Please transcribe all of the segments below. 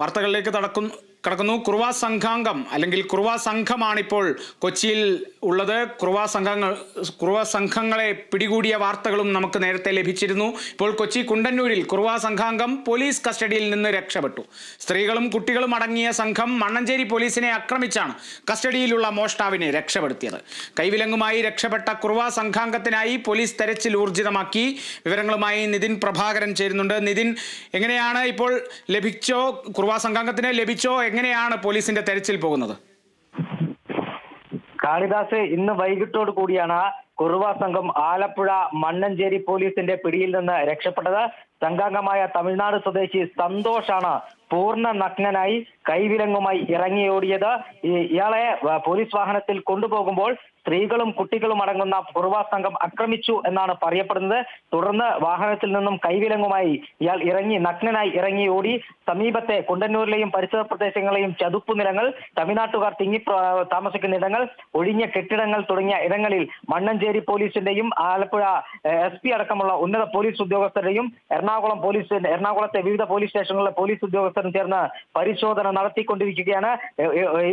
വാർത്തകളിലേക്ക് തടക്കുന്നു കടക്കുന്നു. കുറുവാ സംഘാംഗം അല്ലെങ്കിൽ കുറുവ സംഘമാണിപ്പോൾ കൊച്ചിയിൽ ഉള്ളത്. കുറുവാ സംഘങ്ങൾ കുറുവാ സംഘങ്ങളെ പിടികൂടിയ വാർത്തകളും നമുക്ക് നേരത്തെ ലഭിച്ചിരുന്നു. ഇപ്പോൾ കൊച്ചി കുണ്ടന്നൂരിൽ കുറുവാ സംഘാംഗം പോലീസ് കസ്റ്റഡിയിൽ നിന്ന് രക്ഷപ്പെട്ടു. സ്ത്രീകളും കുട്ടികളും അടങ്ങിയ സംഘം മണ്ണഞ്ചേരി പോലീസിനെ ആക്രമിച്ചാണ് കസ്റ്റഡിയിലുള്ള മോഷ്ടാവിനെ രക്ഷപ്പെടുത്തിയത്. കൈവിലങ്ങുമായി രക്ഷപ്പെട്ട കുറുവാ സംഘാംഗത്തിനായി പോലീസ് തെരച്ചിൽ ഊർജിതമാക്കി. വിവരങ്ങളുമായി നിതിൻ പ്രഭാകരൻ ചേരുന്നുണ്ട്. നിതിൻ എങ്ങനെയാണ് ഇപ്പോൾ ലഭിച്ചോ കുറുവാ സംഘാംഗത്തിന് ലഭിച്ചോ എങ്ങനെയാണ് പോലീസിന്റെ തെരച്ചിൽ പോകുന്നത്? കാളിദാസ് ഇന്ന് വൈകിട്ടോട് കൂടിയാണ് കുറുവ സംഘം ആലപ്പുഴ മണ്ണഞ്ചേരി പോലീസിന്റെ പിടിയിൽ നിന്ന് രക്ഷപ്പെട്ടത്. സംഘാംഗമായ തമിഴ്നാട് സ്വദേശി സന്തോഷാണ് പൂർണ നഗ്നനായി കൈവിലങ്ങുമായി ഇറങ്ങിയോടിയത്. ഇയാളെ പോലീസ് വാഹനത്തിൽ കൊണ്ടുപോകുമ്പോൾ സ്ത്രീകളും കുട്ടികളും അടങ്ങുന്ന കുറുവ സംഘം ആക്രമിച്ചു എന്നാണ് പറയപ്പെടുന്നത്. തുടർന്ന് വാഹനത്തിൽ നിന്നും കൈവിലങ്ങുമായി ഇയാൾ ഇറങ്ങി നഗ്നനായി ഇറങ്ങി ഓടി സമീപത്തെ കുണ്ടന്നൂരിലെയും പരിസര പ്രദേശങ്ങളെയും ചതുപ്പു നിലങ്ങൾ തമിഴ്നാട്ടുകാർ തിങ്ങി താമസിക്കുന്ന ഇടങ്ങൾ ഒഴിഞ്ഞ കെട്ടിടങ്ങൾ തുടങ്ങിയ ഇടങ്ങളിൽ മണ്ണഞ്ചേരി പോലീസിന്റെയും ആലപ്പുഴ എസ് അടക്കമുള്ള ഉന്നത പോലീസ് ഉദ്യോഗസ്ഥരുടെയും എറണാകുളം പോലീസ് എറണാകുളത്തെ വിവിധ പോലീസ് സ്റ്റേഷനുകളിലെ പോലീസ് ഉദ്യോഗസ്ഥരും ചേർന്ന് പരിശോധന നടത്തിക്കൊണ്ടിരിക്കുകയാണ്.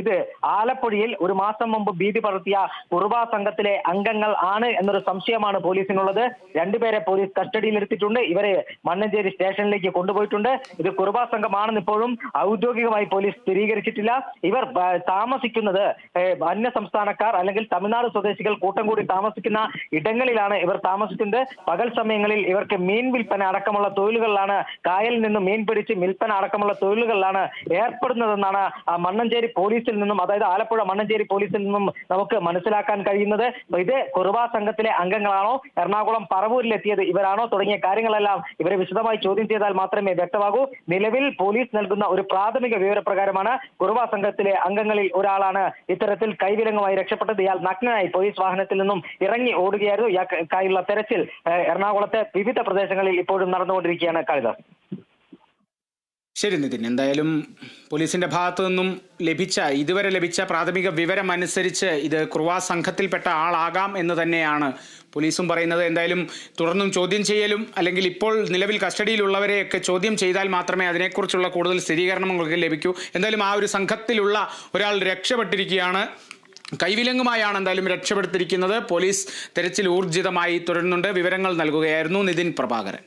ഇത് ആലപ്പുഴയിൽ ഒരു മാസം മുമ്പ് ഭീതി പടർത്തിയ കുറുബ സംഘത്തിലെ അംഗങ്ങൾ ആണ് എന്നൊരു സംശയമാണ് പോലീസിനുള്ളത്. രണ്ടുപേരെ പോലീസ് കസ്റ്റഡിയിലെടുത്തിട്ടുണ്ട് ഇവരെ മണ്ണഞ്ചേരി സ്റ്റേഷനിലേക്ക് കൊണ്ടുപോയിട്ടുണ്ട്. ഇത് കുറുബ സംഘമാണെന്ന് ഇപ്പോഴും ഔദ്യോഗികമായി പോലീസ് സ്ഥിരീകരിച്ചിട്ടില്ല. ഇവർ താമസിക്കുന്നത് അന്യ സംസ്ഥാനക്കാർ അല്ലെങ്കിൽ തമിഴ്നാട് സ്വദേശികൾ കൂട്ടം കൂടി താമസിക്കുന്ന ഇടങ്ങളിലാണ് ഇവർ താമസിക്കുന്നത്. പകൽ സമയങ്ങളിൽ ഇവർക്ക് മീൻ വിൽപ്പന അടക്കമുള്ള തൊഴിലുകളിലാണ് കായലിൽ നിന്നും മീൻ പിടിച്ച് വിൽപ്പന അടക്കമുള്ള തൊഴിലുകളിലാണ് ഏർപ്പെടുന്നതെന്നാണ് മണ്ണഞ്ചേരി പോലീസിൽ നിന്നും അതായത് ആലപ്പുഴ മണ്ണഞ്ചേരി പോലീസിൽ നിന്നും നമുക്ക് മനസ്സിലാക്കാൻ കഴിയുന്നത്. ഇത് കുറുവ സംഘത്തിലെ അംഗങ്ങളാണോ എറണാകുളം പറവൂരിൽ എത്തിയത് ഇവരാണോ തുടങ്ങിയ കാര്യങ്ങളെല്ലാം ഇവരെ വിശദമായി ചോദ്യം ചെയ്താൽ മാത്രമേ വ്യക്തമാകൂ. നിലവിൽ പോലീസ് നൽകുന്ന ഒരു പ്രാഥമിക വിവരപ്രകാരമാണ് കുറുവ സംഘത്തിലെ അംഗങ്ങളിൽ ഒരാളാണ് ഇത്തരത്തിൽ കൈവിലങ്ങുമായി രക്ഷപ്പെട്ടത്. ഇയാൾ നഗ്നനായി പോലീസ് വാഹനത്തിൽ നിന്നും ഇറങ്ങി ഓടുകയായിരുന്നു. ഇയാൾക്കായുള്ള തെരച്ചിൽ എറണാകുളത്തെ വിവിധ പ്രദേശങ്ങളിൽ ഇപ്പോഴും നടന്നുകൊണ്ടിരിക്കുകയാണ് കാളിദാസ് ശരി നിതിൻ എന്തായാലും പോലീസിന്റെ ഭാഗത്തു നിന്നും ലഭിച്ച ഇതുവരെ ലഭിച്ച പ്രാഥമിക വിവരം അനുസരിച്ച് ഇത് കുർവാ സംഘത്തിൽപ്പെട്ട ആളാകാം എന്ന് തന്നെയാണ് പോലീസും പറയുന്നത്. എന്തായാലും തുടർന്നും ചോദ്യം ചെയ്യലും അല്ലെങ്കിൽ ഇപ്പോൾ നിലവിൽ കസ്റ്റഡിയിലുള്ളവരെയൊക്കെ ചോദ്യം ചെയ്താൽ മാത്രമേ അതിനെക്കുറിച്ചുള്ള കൂടുതൽ സ്ഥിരീകരണങ്ങൾക്ക് ലഭിക്കൂ. എന്തായാലും ആ ഒരു സംഘത്തിലുള്ള ഒരാൾ രക്ഷപ്പെട്ടിരിക്കുകയാണ്. കൈവിലങ്ങുമായാണ് എന്തായാലും രക്ഷപ്പെടുത്തിയിരിക്കുന്നത്. പോലീസ് തെരച്ചിൽ ഊർജിതമായി തുടരുന്നുണ്ട്. വിവരങ്ങൾ നൽകുകയായിരുന്നു നിതിൻ പ്രഭാകരൻ.